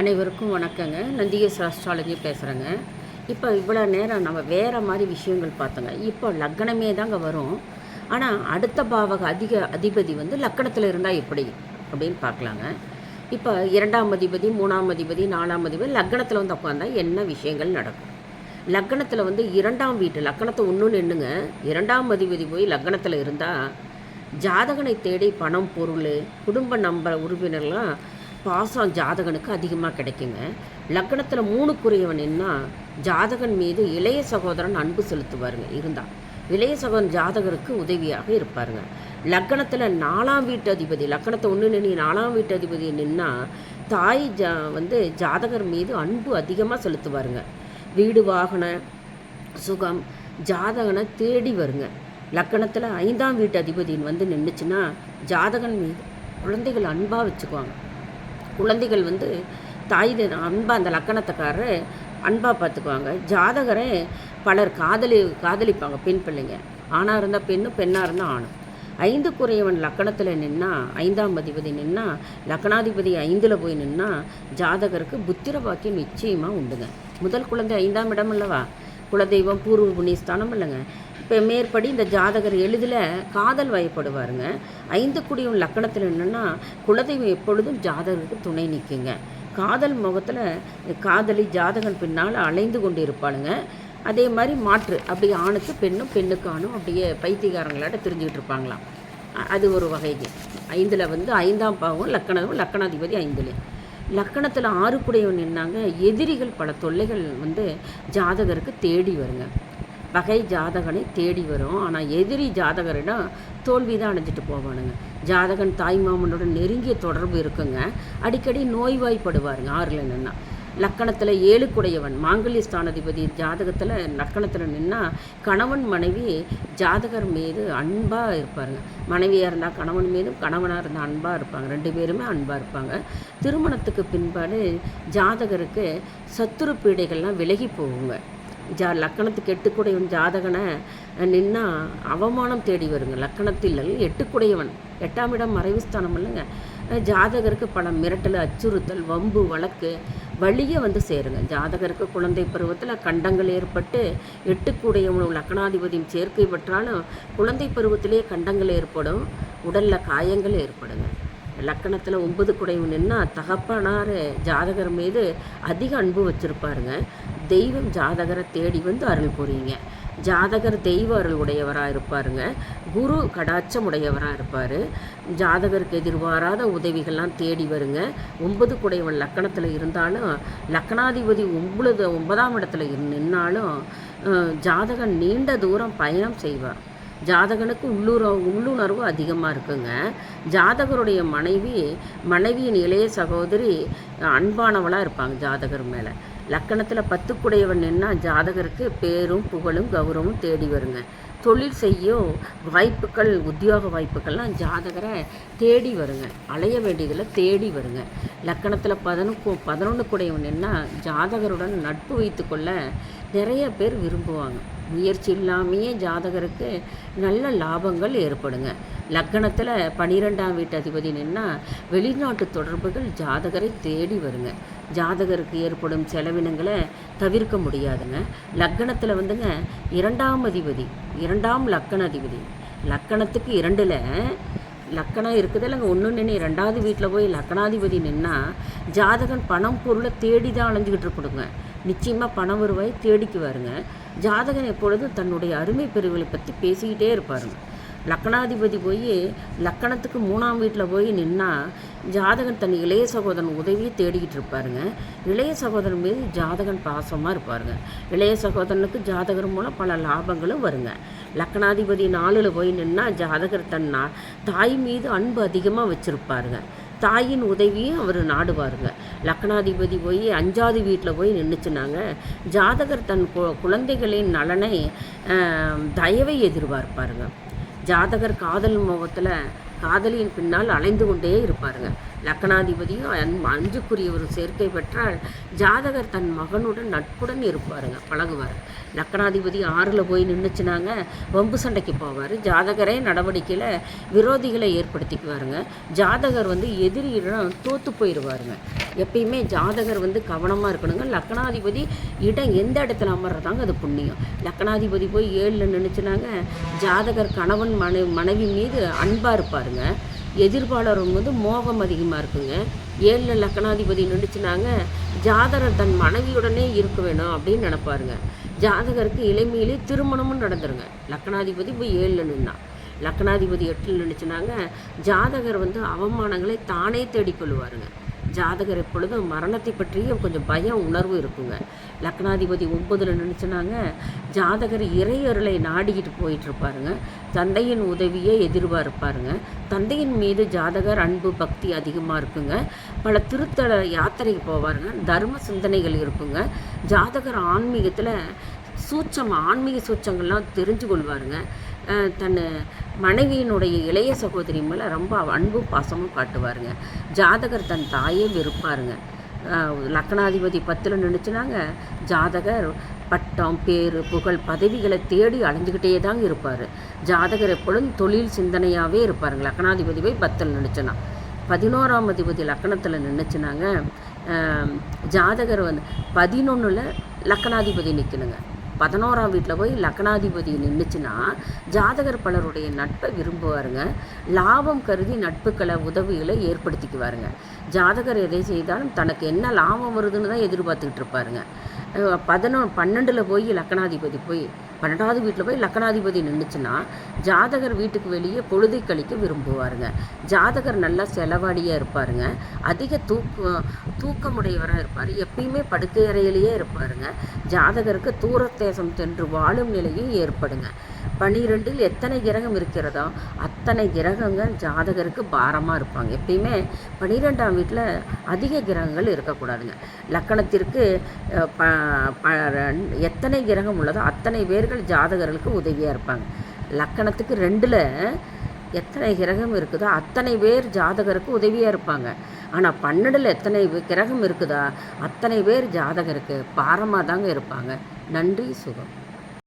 அனைவருக்கும் வணக்கங்க. நந்திகேஸ் அஸ்ட்ராலஜி பேசுகிறேங்க இப்போ இவ்வளோ நேரம் நம்ம வேறு மாதிரி விஷயங்கள் பார்த்தோங்க. இப்போ லக்னமே தாங்க வரும். ஆனால் அடுத்த பாவக அதிக அதிபதி வந்து லக்கணத்தில் இருந்தால் எப்படி அப்படின்னு பார்க்கலாங்க. இப்போ இரண்டாம் அதிபதி மூணாம் அதிபதி நாலாம் அதிபதி லக்னத்தில் வந்து உட்காந்தா என்ன விஷயங்கள் நடக்கும்? லக்னத்தில் வந்து இரண்டாம் வீட்டு லக்கணத்தை ஒன்றுன்னு நின்றுங்க இரண்டாம் அதிபதி போய் லக்னத்தில் இருந்தால் ஜாதகனை தேடி பணம் பொருள் குடும்ப நம்பர் உறுப்பினர்லாம் பாசம் ஜாதகனுக்கு அதிகமாக கிடைக்குங்க. லக்னத்தில் மூணுக்குரியவன் என்ன ஜாதகன் மீது இளைய சகோதரன் அன்பு செலுத்துவாருங்க இருந்தால் இளைய சகோதரன் ஜாதகருக்கு உதவியாக இருப்பாருங்க. லக்னத்தில் நாலாம் வீட்டு அதிபதி லக்னத்தை ஒன்று நின்று நாலாம் வீட்டு அதிபதி நின்னா தாய் ஜா வந்து ஜாதகர் மீது அன்பு அதிகமாக செலுத்துவாருங்க. வீடு வாகன சுகம் ஜாதகனை தேடி வருங்க. லக்கணத்தில் ஐந்தாம் வீட்டு அதிபதியின் வந்து நின்றுச்சுன்னா ஜாதகன் மீது குழந்தைகள் அன்பாக வச்சுக்குவாங்க. குழந்தைகள் வந்து தாய் அன்பாக அந்த லக்கணத்துக்காரர் அன்பாக பார்த்துக்குவாங்க. ஜாதகரை பலர் காதலி காதலிப்பாங்க பெண் பிள்ளைங்க. ஆணாக இருந்தால் பெண்ணும் பெண்ணாக இருந்தால் ஆணும். ஐந்து குறையவன் லக்கணத்தில் நின்னா ஐந்தாம் அதிபதி நின்னா லக்கணாதிபதி ஐந்தில் போய் நின்னா ஜாதகருக்கு புத்திர பாக்கியம் நிச்சயமாக உண்டுங்க. முதல் குழந்தை ஐந்தாம் இடம் அல்லவா குலதெய்வம் பூர்வ புண்ணியஸ்தானம் இல்லைங்க. இப்போ மேற்படி இந்த ஜாதகர் எளிதில் காதல் வயப்படுவாருங்க. ஐந்து குடியும் லக்கணத்தில் என்னென்னா குலதெய்வம் எப்பொழுதும் ஜாதகருக்கு துணை நிற்குங்க காதல் முகத்தில் காதலி ஜாதகன் பின்னால் அலைந்து கொண்டு இருப்பாளுங்க அதே மாதிரி மாற்று அப்படி ஆணுக்கு பெண்ணும் பெண்ணுக்கானும் அப்படியே பைத்தியகாரங்களாட்ட தெரிஞ்சுக்கிட்டு இருப்பாங்களாம். அது ஒரு வகைக்கு ஐந்தில் வந்து ஐந்தாம் பாவம் லக்கணம் லக்கணாதிபதி ஐந்தில். லக்கணத்தில் ஆறுக்குடையவன் என்னாங்க எதிரிகள் பல தொல்லைகள் வந்து ஜாதகருக்கு தேடி வருங்க. வகை ஜாதகனை தேடி வரும். ஆனால் எதிரி ஜாதகரிடம் தோல்வி தான் அடைஞ்சிட்டு போவானுங்க. ஜாதகன் தாய் மாமனோட நெருங்கிய தொடர்பு இருக்குங்க. அடிக்கடி நோய்வாய்ப்படுவாருங்க. ஆறில் நின்னா. லக்கணத்தில் ஏழுக்குடையவன் மாங்கல்ய ஸ்தானாதிபதி ஜாதகத்தில் லக்கணத்தில் நின்னா கணவன் மனைவி ஜாதகர் மீது அன்பாக இருப்பாருங்க. மனைவியாக இருந்தால் கணவன் மீதும் கணவனாக இருந்தால் அன்பாக இருப்பாங்க. ரெண்டு பேருமே அன்பாக இருப்பாங்க. திருமணத்துக்கு பின்பாடு ஜாதகருக்கு சத்துரு பீடைகள்லாம் விலகி போகுங்க. ஜா லக்கணத்துக்கு எட்டுக்குடையவன் ஜாதகனை நின்னா அவமானம் தேடி வருங்க. லக்கணத்தில் எட்டுக்குடையவன். எட்டாம் இடம் மறைவு ஸ்தானம் இல்லைங்க. ஜாதகருக்கு பல மிரட்டல் அச்சுறுத்தல் வம்பு வழக்கு வழியே வந்து சேருங்க. ஜாதகருக்கு குழந்தை பருவத்தில் கண்டங்கள் ஏற்பட்டு எட்டுக்குடையவனும் லக்கணாதிபதியும் சேர்க்கை பெற்றாலும் குழந்தை பருவத்திலே கண்டங்கள் ஏற்படும் உடலில் காயங்கள் ஏற்படுங்க. லக்கணத்தில் ஒன்பது குடைவு நின்னா தகப்பனார் ஜாதகர் மீது அதிக அன்பு வச்சுருப்பாருங்க. தெய்வம் ஜாதகரை தேடி வந்து அருள் புரியுங்க. ஜாதகர் தெய்வ அருள் உடையவராக இருப்பாருங்க. குரு கடாட்சம் உடையவராக இருப்பார். ஜாதகருக்கு எதிர்பாராத உதவிகள்லாம் தேடி வருங்க. ஒன்பது குடைவன் லக்கணத்தில் இருந்தாலும் லக்கணாதிபதி ஒன்பது ஒன்பதாம் இடத்துல இரு- நின்னாலும் ஜாதகன் நீண்ட தூரம் பயணம் செய்வார். ஜாதகனுக்கு உள்ளுற உள்ளுணர்வு அதிகமாக இருக்குங்க. ஜாதகருடைய மனைவி மனைவியின் இளைய சகோதரி அன்பானவளாக இருப்பாங்க ஜாதகர் மேலே. லக்கணத்தில் பத்துக்குடையவன் என்ன ஜாதகருக்கு பேரும் புகழும் கௌரவமும் தேடி வருங்க. தொழில் செய்யும் வாய்ப்புகள் உத்தியோக வாய்ப்புகள்லாம் ஜாதகரை தேடி வருங்க. அலைய வேண்டியதில் தேடி வருங்க. லக்கணத்தில் பதினொன்று பதினொன்று கூடையவன் என்ன ஜாதகருடன் நட்பு வைத்துக்கொள்ள நிறைய பேர் விரும்புவாங்க. முயற்சி இல்லாமையே ஜாதகருக்கு நல்ல லாபங்கள் ஏற்படுங்க. லக்கணத்தில் பனிரெண்டாம் வீட்டு அதிபதி நின்னா வெளிநாட்டு தொடர்புகள் ஜாதகரை தேடி வருங்க. ஜாதகருக்கு ஏற்படும் செலவினங்களை தவிர்க்க முடியாதுங்க. லக்கணத்தில் வந்துங்க இரண்டாம் அதிபதி இரண்டாம் லக்கண அதிபதி. லக்கணத்துக்கு இரண்டில் லக்கணம் இருக்குது இல்லைங்க ஒன்று நின்று ரெண்டாவது வீட்டில் போய் லக்கணாதிபதி நின்னா ஜாதகன் பணம் பொருளை தேடி தான் அலைஞ்சிக்கிட்டு இருக்கணுங்க. நிச்சயமாக பணம் வருவாய் தேடிக்குவாருங்க ஜாதகன் எப்பொழுதும் தன்னுடைய அருமை பிரிவுகளை பற்றி பேசிக்கிட்டே இருப்பாருங்க. லக்கணாதிபதி போய் லக்கணத்துக்கு மூணாம் வீட்டில் போய் நின்னா ஜாதகன் தன் இளைய சகோதரன் உதவியை தேடிக்கிட்டு இருப்பாருங்க. இளைய சகோதரன் மீது ஜாதகன் பாசமாக இருப்பாருங்க. இளைய சகோதரனுக்கு ஜாதகர் மூலம் பல லாபங்களும் வருங்க. லக்கணாதிபதி நாளில் போய் நின்னா ஜாதகர் தன் தாய் மீது அன்பு அதிகமாக வச்சுருப்பாருங்க. தாயின் உதவியும் அவர் நாடுவாருங்க. லக்னாதிபதி போய் அஞ்சாவது வீட்டில் போய் நின்றுச்சுனாங்க ஜாதகர் தன் கு- குழந்தைகளின் நலனை தயவை எதிர்பார்ப்பாருங்க ஜாதகர் காதல் முகத்தில் காதலியின் பின்னால் அலைந்து கொண்டே இருப்பாருங்க. லக்கணாதிபதியும் அன்- அஞ்சுக்குரிய ஒரு சேர்க்கை பெற்றால் ஜாதகர் தன் மகனுடன் நட்புடன் இருப்பாருங்க பழகுவார். லக்கணாதிபதி ஆறில் போய் நின்றுச்சுனாங்க வம்பு சண்டைக்கு போவார். ஜாதகரே நடவடிக்கையில் விரோதிகளை ஏற்படுத்திக்குவாருங்க. ஜாதகர் வந்து எதிரியிடம் தோற்று போயிடுவாருங்க எப்பயுமே ஜாதகர் வந்து கவனமாக இருக்கணுங்க. லக்கணாதிபதி இடம் எந்த இடத்துல அமர்றதாங்க அது புண்ணியம். லக்கணாதிபதி போய் ஏழில் நினச்சினாங்க ஜாதகர் கணவன் மனை மனைவி மீது அன்பாக இருப்பாருங்க. எதிர்பாளர் வந்து மோகம் அதிகமாக இருக்குங்க. ஏழில் லக்கணாதிபதி நின்றுச்சுனாங்க ஜாதகர் தன் மனைவியுடனே இருக்க வேணும் அப்படின்னு நினைப்பாருங்க. ஜாதகருக்கு இளமையிலே திருமணமும் நடந்துருங்க. லக்கணாதிபதி போய் ஏழில் நின்னா. லக்கணாதிபதி எட்டில் நினச்சினாங்க ஜாதகர் வந்து அவமானங்களை தானே தேடிக்கொள்வாருங்க ஜாதகர் எப்பொழுதும் மரணத்தை பற்றிய கொஞ்சம் பயம் உணர்வு இருக்குங்க. லக்னாதிபதி ஒன்பதில் நினச்சினாங்க ஜாதகர் இறையருளை நாடிக்கிட்டு போயிட்டு இருப்பாருங்க தந்தையின் உதவியை எதிர்பார்ப்பாருங்க. தந்தையின் மீது ஜாதகர் அன்பு பக்தி அதிகமாக இருக்குங்க. பல திருத்தல யாத்திரைக்கு போவாருங்க. தர்ம சிந்தனைகள் இருக்குங்க. ஜாதகர் ஆன்மீகத்தில் சூட்சம் ஆன்மீக சூச்சங்கள்லாம் தெரிஞ்சு கொள்வாருங்க தன் மனைவியினுடைய இளைய சகோதரி மேலே ரொம்ப அன்பும் பாசமும் காட்டுவாருங்க. ஜாதகர் தன் தாயே வெறுப்பாருங்க லக்னாதிபதி பத்தில் நினச்சினாங்க ஜாதகர் பட்டம் பேர் புகழ் பதவிகளை தேடி அலைஞ்சிக்கிட்டே தாங்க இருப்பார். ஜாதகர் எப்பொழுதும் தொழில் சிந்தனையாகவே இருப்பாருங்க. லக்னாதிபதி போய் பத்தில் நினச்சினா பதினோராம் அதிபதி லக்கணத்தில் நினச்சினாங்க ஜாதகர் வந்து பதினொன்றில் லக்கணாதிபதி நிற்கணுங்க பதினோராம் வீட்டில் போய் லக்னாதிபதி நின்றுச்சுன்னா ஜாதகர் பலருடைய நட்பை விரும்புவாருங்க. லாபம் கருதி நட்புகளை உதவிகளை ஏற்படுத்திக்குவாருங்க. ஜாதகர் எதை செய்தாலும் தனக்கு என்ன லாபம் வருதுன்னு தான் எதிர்பார்த்துக்கிட்டு இருப்பாருங்க. அஹ் பதினொ பன்னெண்டில் போய் லக்னாதிபதி போய் பன்னெண்டாவது வீட்டில் போய் லக்னாதிபதி நின்றுச்சுன்னா ஜாதகர் வீட்டுக்கு வெளியே பொழுதை கழிக்க விரும்புவாருங்க. ஜாதகர் நல்லா செலவாடியாக இருப்பாருங்க. அதிக தூக்கம் தூக்கமுடையவராக இருப்பார். எப்பயுமே படுக்கை அறையிலேயே இருப்பாருங்க. ஜாதகருக்கு தூரத்தேசம் சென்று வாழும் நிலையும் ஏற்படுங்க. பனிரெண்டில் எத்தனை கிரகம் இருக்கிறதோ அத்தனை கிரகங்கள் ஜாதகருக்கு பாரமாக இருப்பாங்க. எப்பயுமே பனிரெண்டாம் வீட்டில் அதிக கிரகங்கள் இருக்கக்கூடாதுங்க. லக்கணத்திற்கு ப ப எத்தனை கிரகம் உள்ளதோ அத்தனை பேர்கள் ஜாதகர்களுக்கு உதவியாக இருப்பாங்க. லக்கணத்துக்கு ரெண்டில் எத்தனை கிரகம் இருக்குதோ அத்தனை பேர் ஜாதகருக்கு உதவியாக இருப்பாங்க. ஆனால் பன்னெண்டில் எத்தனை கிரகம் இருக்குதா அத்தனை பேர் ஜாதகருக்கு பாரமாக தாங்க இருப்பாங்க. நன்றி சுகம்.